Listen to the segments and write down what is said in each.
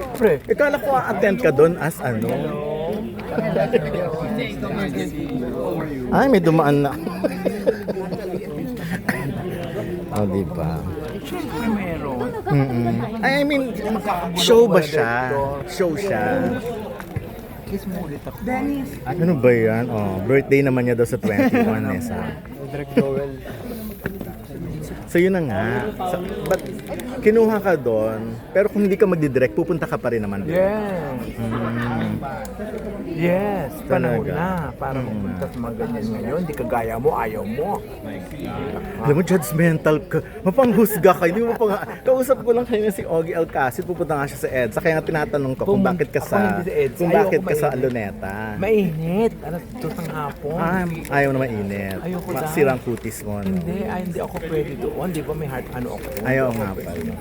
Siyempre. Ikala ko attend ka doon as ano. Ay, may dumaan na. oh, di ba? Siyempre meron. Mm-mm. I mean, show ba siya? Show siya. Ako. Ano ba yan? Oh, birthday naman niya daw sa 21, Nessa. Direct Joel. So yun na nga. Sa, but kinuha ka doon, pero kung hindi ka magdidirect, pupunta ka pa rin naman doon. Yes. Yes. Panahon na. Para mapunta sa mga ganyan ngayon. Hindi ka gaya mo, ayaw mo. Alam mo, judgmental ka. Mapanghusga ka. Hindi mo pa nga. Kausap ko lang kanina si Ogie Alcacid. Pupunta nga siya sa EDSA. Kaya nga tinatanong ko kung bakit ka ako sa, hindi sa EDSA, kung bakit ka sa mainit. Luneta. Mainit. Alas dos ng hapon. Ah, ayaw na mainit. Ayoko daw. Sirang kutis mo. No? Hindi, ay, hindi ako pwede doon. Di ba may heart ano ako? Ayaw nga pala.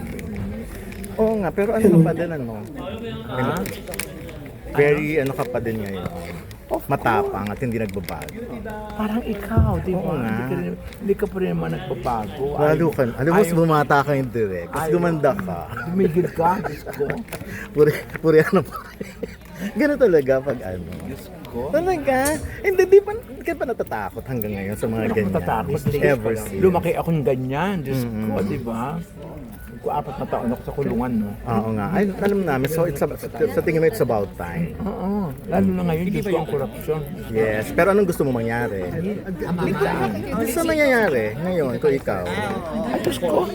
Oo nga, pero ano pa din ano? Ha? Very ano ka pa din ngayon. Matapang at hindi nagbabago. Parang ikaw, di Oo ba? nga. Hindi ka, rin, hindi ka pa rin naman nagbabago. Lalo ka. Alam mo, ayaw- bumata ka yung direct. Ayaw. gumanda ka. Tumigil ka, Diyos ko. Puri, puri ano pa. Ganun talaga pag ano. Diyos ko. Talaga? Hindi, di pa, di ka pa natatakot hanggang ngayon sa mga Ano ganyan? ako matatakot? Ever since. Lumaki akong ganyan, Diyos ko, di ba? Ko apat na taon ako sa kulungan, no? Oo nga. Ay, alam namin. So, it's a, sa tingin mo, it's about time. Oo. Lalo na ngayon, Diyos ko, ang korupsyon. Yes. Pero anong gusto mo mangyari? Ano sa nangyayari ngayon, kung ikaw? Ay, Diyos ko.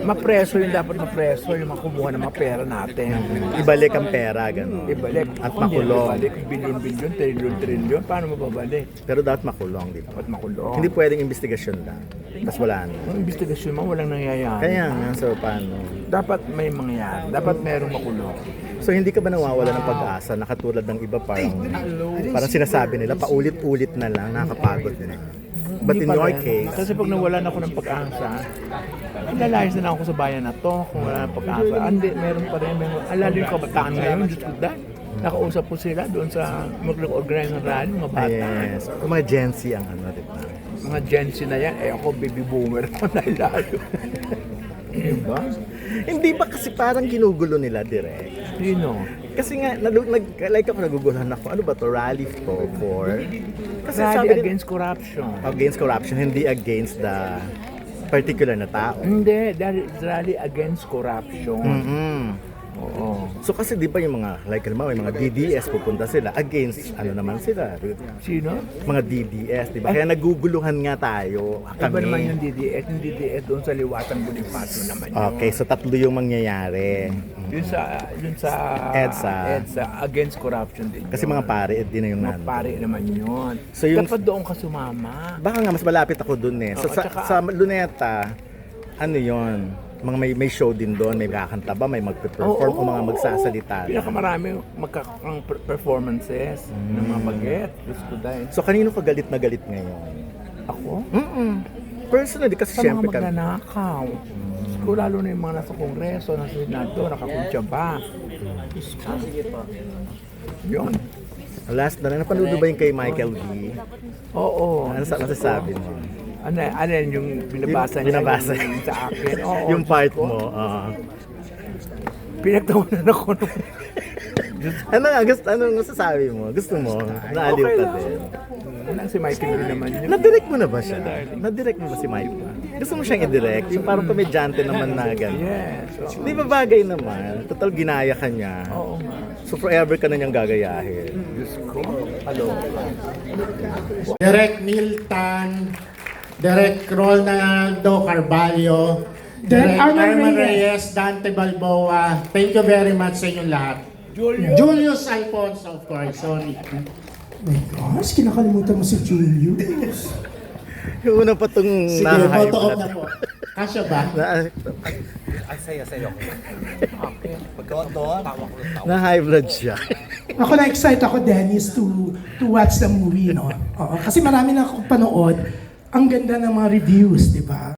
Mapreso yung dapat mapreso, yung makumuha ng mga pera natin. Ibalik ang pera, gano'n. Ibalik. At makulong. Ibalik, bilyon-bilyon, trilyon-trilyon, paano mababalik? Pero dapat makulong, di ba? Dapat makulong. Hindi pwedeng investigasyon lang. Tapos wala na. Ang investigasyon mo, walang nangyayari. Kaya nga, so paano? Dapat may mangyayari. Dapat merong makulong. So hindi ka ba nawawala ng pag-asa na katulad ng iba parang parang sinasabi nila paulit-ulit na lang nakakapagod na. But Hindi in your case, Kasi pag nawalan ako ng pag-asa, lalayas na lang ako sa bayan na to kung wala ng pag-asa. Hindi, meron pa rin. Meron, ah, lalo yung kabataan ngayon, Diyos ko dahil. Nakausap ko sila doon sa mag-organize ng rally, mga bata. yes, yung mga Gen Z ang ano, di ba? Mga Gen Z na yan, eh ako baby boomer ako na lalo. diba? Hindi ba kasi parang ginugulo nila direct? Sino? Kasi nga, nag, nag, like ako naguguluhan ako, ano ba to rally for? for kasi Rally sabi against corruption. against corruption, hindi against the particular na tao. Hindi, dahil it's rally against corruption. Mm-mm. Oo. So kasi di ba yung mga, like halimbawa, may mga DDS pupunta sila against, ano naman sila, Sino? mga DDS, di ba? Kaya naguguluhan nga tayo. Iba naman yung. DDS. Yung DDS doon sa Liwatan Bonifacio naman yun. Okay, so tatlo yung mangyayari. Yun sa, yun sa EDSA. EDSA, against corruption din Kasi yun. mga pare, eh, di na yung Mga nandun. pare naman yun. So yung- Dapat doon ka sumama. Baka nga mas malapit ako dun eh. So Oo, sa, tsaka- sa Luneta, ano yon mga may, may show din doon, may kakanta ba, may magpe-perform o mga magsasalita. Pinakamarami magkakang per- performances ng mga baget. Diyos ko dahil. So kanino ka galit na galit ngayon? Ako? Mm-mm. Personally, kasi Sa mga ka, magnanakaw. Diyos ko, lalo na yung mga nasa kongreso, nasa senado, nakakuntya ba? Diyos ko. Yun. last na lang, napanood mo ba yung kay Michael V? Oo. Ano sa masasabi mo? Ano, ano yan yung binabasa Yung niya binabasa. yung sa akin? Oo, yung part mo. ah. Pinagtawanan ako nung ano nga, gusto, anong masasabi mo? Gusto mo? Naaliw ka lang. din. Ano si Michael din naman yun? Na-direct mo na ba siya? Na-direct mo ba si Mike? Gusto mo siyang i-direct? Yung parang komedyante naman na gano'n. Yes. oo. Di ba bagay naman? Total ginaya ka niya. Oo nga. So forever ka na niyang gagayahin. Diyos ko. Hello. Direct Milton, Direct Ronaldo Carvalho, Direct Direct Arman Arman Reyes. Reyes, Dante Balboa. Thank you very much sa inyong lahat. Julius Alfonso, of course. Sorry. My gosh, kinakalimutan mo si Julius. Yung una pa itong Sige, na-hype photo op na. na po. Kasya ba? Na-high blood siya. Ako na-excite ako, Dennis, to to watch the movie, no? Oo, kasi marami na akong panood. Ang ganda ng mga reviews, di ba?